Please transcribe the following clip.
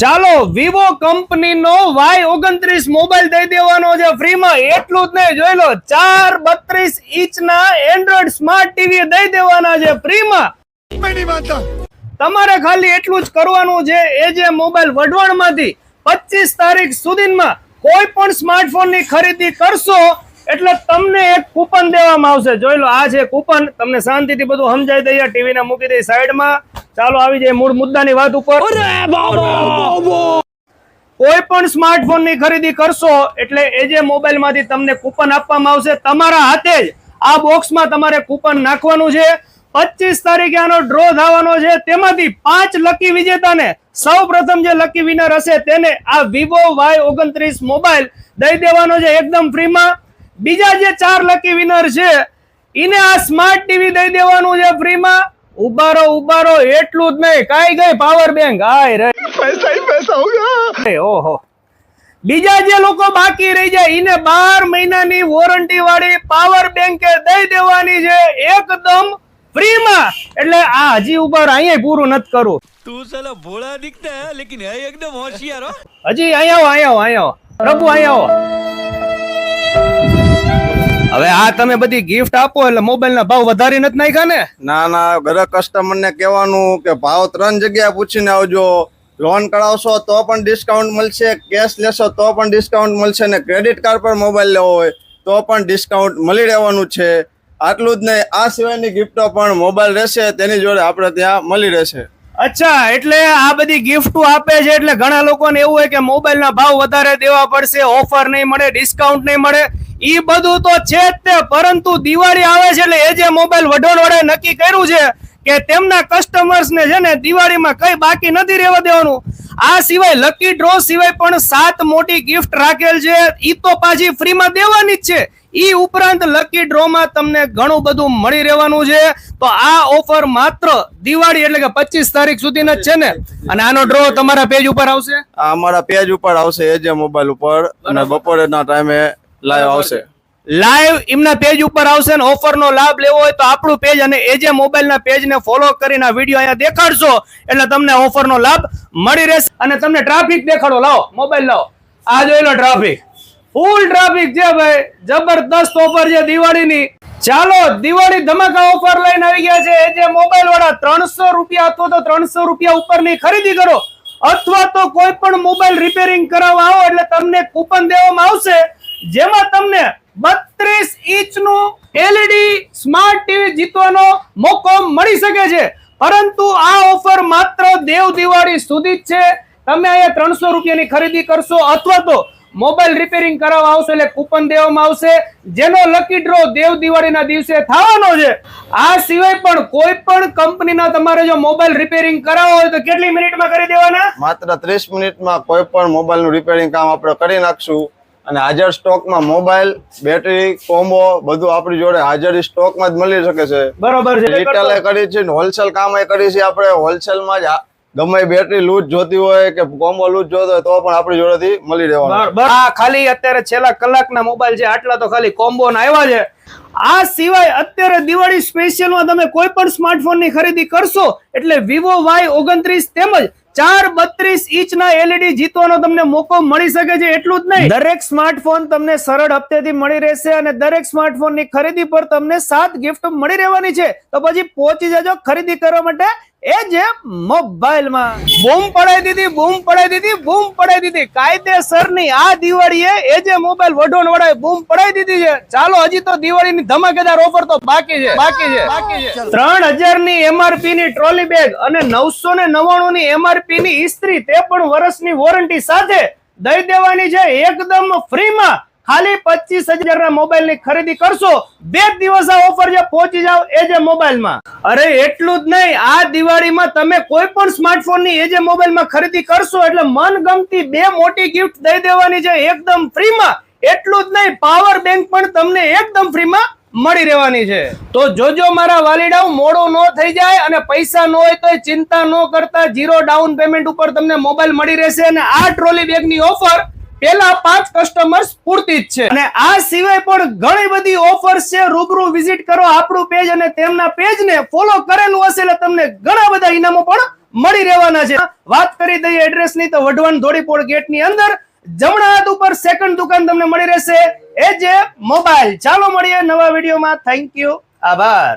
ચાલો વિવો કંપનીનો વાય ઓગણત્રીસ મોબાઈલ દઈ દેવાનો છે ફ્રીમાં. એટલું જ નહીં જોઈ લો ચાર બત્રીસ ઇંચના એન્ડ્રોઈડ સ્માર્ટ ટીવી દઈ દેવાના છે ફ્રીમાં. તમારે ખાલી એટલું જ કરવાનું છે એ જે મોબાઈલ વઢવાણમાંથી પચીસ તારીખ સુધીમાં કોઈ પણ સ્માર્ટફોનની ખરીદી કરશો એટલે તમને એક કૂપન દેવામાં આવશે. જોઈ લો આ છે કૂપન તમને શાંતિથી બધું સમજાઈ દઈએ. ટીવીને મૂકી દઈ સાઈડમાં. ચાલો આવી જાય મૂળ મુદ્દાની વાત ઉપર. કોઈ પણ સ્માર્ટફોનની ખરીદી કરશો એટલે એ જે મોબાઈલમાંથી તમને કૂપન આપવામાં આવશે તમારા હાથે જ આ બોક્સમાં તમારે કૂપન નાખવાનું છે. પચીસ તારીખે આનો ડ્રો થવાનો છે. તેમાંથી પાંચ લકી વિજેતાને સૌ પ્રથમ જે લકી વિનર હશે તેને આ વિવો વાય ઓગણત્રીસ મોબાઈલ દઈ દેવાનો છે એકદમ ફ્રીમાં બીજા જે ચાર લકી વિનર છે એને આ સ્માર્ટ ટીવી દઈ દેવાનું છે ફ્રીમાં ઉબારો ઉબારો એટલું જ નહીં. કાઈ ગઈ પાવર બેંક આય રે. પૈસા પૈસા હોગા ઓહો. બીજા જે લોકો બાકી રહી જાય એને બાર મહિનાની વોરંટી વાળી પાવર બેંક દઈ દેવાની છે એકદમ ફ્રીમાં એટલે આ હજી ઉપર અહીંયા પૂરું નથી કરું. તું ચલો ભોળા દિખતા હે લેકિન હે એકદમ હોશિયાર હો. હજી અહીંયા આવો અહીંયા આવો. પ્રભુ અહીંયા આવો. હવે આ તમે બધી ગિફ્ટ આપો એટલે મોબાઈલ ના ભાવ વધારી નથી નાખ્યા ને? ના ના ઘરે કસ્ટમર ને કહેવાનું કે ભાવ ત્રણ જગ્યાએ પૂછીને આવજો. લોન કરાવશો તો પણ ડિસ્કાઉન્ટ મળશે કેશ લેશો તો પણ ડિસ્કાઉન્ટ મળશે ને ક્રેડિટ કાર્ડ પર મોબાઈલ લેવો હોય તો પણ ડિસ્કાઉન્ટ મળી રહેવાનું છે. આટલું જ નહીં આ સિવાયની ગિફ્ટો પણ મોબાઈલ રહેશે તેની જોડે આપણે ત્યાં મળી રહેશે. અચ્છા એટલે આ બધી ગિફ્ટો આપે છે એટલે ઘણા લોકોને એવું હોય કે મોબાઈલના ભાવ વધારે દેવા પડશે ઓફર નહીં મળે ડિસ્કાઉન્ટ નહીં મળે. ઈ બધું તો છે જ તે પરંતુ દિવાળી આવે છે એટલે એ જે મોબાઈલ વઢોણ વડે નક્કી કર્યું છે કે તેમના કસ્ટમર્સ ને છે ને દિવાળીમાં કઈ બાકી નથી રહેવા દેવાનું. આ સિવાય લકી ડ્રો સિવાય પણ સાત મોટી ગિફ્ટ રાખેલ છે. ઈ તો પાછી ફ્રીમાં દેવાની જ છે. ઈ ઉપરાંત લકી ડ્રો માં તમને ઘણું બધું મળી રહેવાનું છે. તો આ ઓફર માત્ર દિવાળી એટલે કે પચીસ તારીખ સુધીનો જ છે ને? અને આનો ડ્રો તમારા પેજ ઉપર આવશે? આ અમારા પેજ ઉપર આવશે એ જે મોબાઈલ ઉપર. અને બપોરેના ટાઈમે લાઈવ આવશે. લાઈવ એમના પેજ ઉપર આવશે ને ઓફર નો લાભ લેવો હોય તો આપણું પેજ અને એ જે મોબાઈલ ના પેજ ને ફોલો કરીને આ વીડિયો અહીંયા દેખાડશો. એટલે તમને ઓફર નો લાભ મળી રહેશે. અને તમને ટ્રાફિક દેખાડો. લાવો મોબાઈલ લાવો. આ જોઈ લો ટ્રાફિક ફૂલ ટ્રાફિક છે ભાઈ. જબરદસ્ત ઓફર છે દિવાળીની. ચાલો દિવાળી ધમાકા ઓફર લઈને આવી ગયા છે. એ જે મોબાઈલ વાળા ત્રણસો રૂપિયા અથવા તો ત્રણસો રૂપિયા ઉપરની ખરીદી કરો. અથવા તો કોઈ પણ મોબાઈલ રિપેરિંગ કરાવવા આવો એટલે તમને કૂપન દેવામાં આવશે. જેમાં તમને બત્રીસ ઇંચનું એલઈડી સ્માર્ટ ટીવી જીતવાનો મોકો મળી શકે છે. પરંતુ આ ઓફર માત્ર દેવ દિવાળી સુધી જ છે. તમે અહીંયા ત્રણસો રૂપિયાની ખરીદી કરશો અથવા તો મોબાઈલ રિપેરિંગ કરાવવા આવશે એટલે કૂપન દેવામાં આવશે, જેનો લકી ડ્રો દેવ દિવાળીના દિવસે થવાનો છે. આ સિવાય પણ કોઈ પણ કંપનીના તમારે જો મોબાઈલ રિપેરિંગ કરાવવો હોય તો કેટલી મિનિટમાં કરી દેવાના? માત્ર ત્રીસ મિનિટમાં કોઈ પણ મોબાઈલનું રિપેરિંગ કામ આપણે કરી નાખશું. અને હાજર સ્ટોકમાં મોબાઈલ બેટરી કોમ્બો બધું આપણી જોડે હાજર સ્ટોકમાં જ મળી શકે છે. બરોબર છે. રિટેલ કરી છે હોલસેલ કામ એ કરી છે આપણે. હોલસેલમાં જ ગમે બેટરી લૂઝ જોતી હોય કે કોમ્બો લૂઝ જોતો હોય તો પણ આપણી જોડેથી મળી રહેવાનું. આ ખાલી અત્યારે છેલ્લા કલાકના મોબાઈલ છે આટલા તો ખાલી કોમ્બો ના આવ્યા છે. આ સિવાય અત્યારે દિવાળી સ્પેશિયલમાં તમે કોઈ પણ સ્માર્ટફોનની ખરીદી કરશો એટલે વિવો વાય ઓગણત્રીસ તેમજ ચાર બત્રીસ ઇંચના એલઈડી જીતવાનો તમને મોકો મળી શકે છે, એટલું જ નહીં. દરેક સ્માર્ટફોન તમને સરળ હપ્તેથી મળી રહેશે અને દરેક સ્માર્ટફોનની ખરીદી પર તમને સાત ગિફ્ટ મળી રહેવાની છે. તો પછી પહોંચી જજો ખરીદી કરવા માટે એ જે મોબાઈલમાં બૂમ પડાઈ દીધી બૂમ પડાઈ દીધી બૂમ પડાઈ દીધી. કાયદેસરની આ દિવાળીએ એ જે મોબાઈલ વઢોન વડાય બૂમ પડાઈ દીધી છે. ચાલો હજી તો દિવાળીની ધમાકેદાર ઓફર તો બાકી છે. બાકી છે. બાકી છે. ત્રણ હજારની એમઆરપી ની ટ્રોલી બેગ અને નવસો ને નવ્વાણું ની એમઆરપી ની ઇસ્ત્રી તે પણ વર્ષની વોરંટી સાથે દઈ દેવાની છે. એકદમ ફ્રીમાં ખાલી પચીસ હજાર ના મોબાઈલની ખરીદી કરશો, બે દિવસ આ ઓફર જે પહોંચી જાવ એ જે મોબાઈલમાં. અરે, એટલું જ નહીં. આ દિવાળીમાં તમે કોઈ પણ સ્માર્ટફોનની એ જે મોબાઈલમાં ખરીદી કરશો એટલે મનગમતી બે મોટી ગિફ્ટ દઈ દેવાની છે એકદમ ફ્રીમાં એટલું જ નહીં પાવર બેંક પણ તમને એકદમ ફ્રીમાં મળી રહેવાની છે. તો જોજો મારા વાલીડાઓ મોડો ન થઈ જાય અને પૈસા ન હોય તો ચિંતા ન કરતા જીરો ડાઉન પેમેન્ટ ઉપર તમને મોબાઈલ મળી રહેશે અને આ ટ્રોલી બેગની ઓફર પેલા પાંચ કસ્ટમર્સ પૂરતી જ છે. અને આ સિવાય પણ ઘણી બધી ઓફર્સ છે, રૂબરૂ વિઝિટ કરો આપણું પેજ અને તેમના પેજ ને ફોલો કરેલું હશે એટલે તમને ઘણા બધા ઇનામો પણ મળી રહેવાના છે. વાત કરી દઈએ એડ્રેસની, તો વઢવાણ ધોળીપોળ ગેટની અંદર જમણા હાથ ઉપર સેકન્ડ દુકાન તમને મળી રહેશે. એ જે મોબાઈલ ચાલો મળીએ નવા વિડીયોમાં થેન્ક યુ આભાર.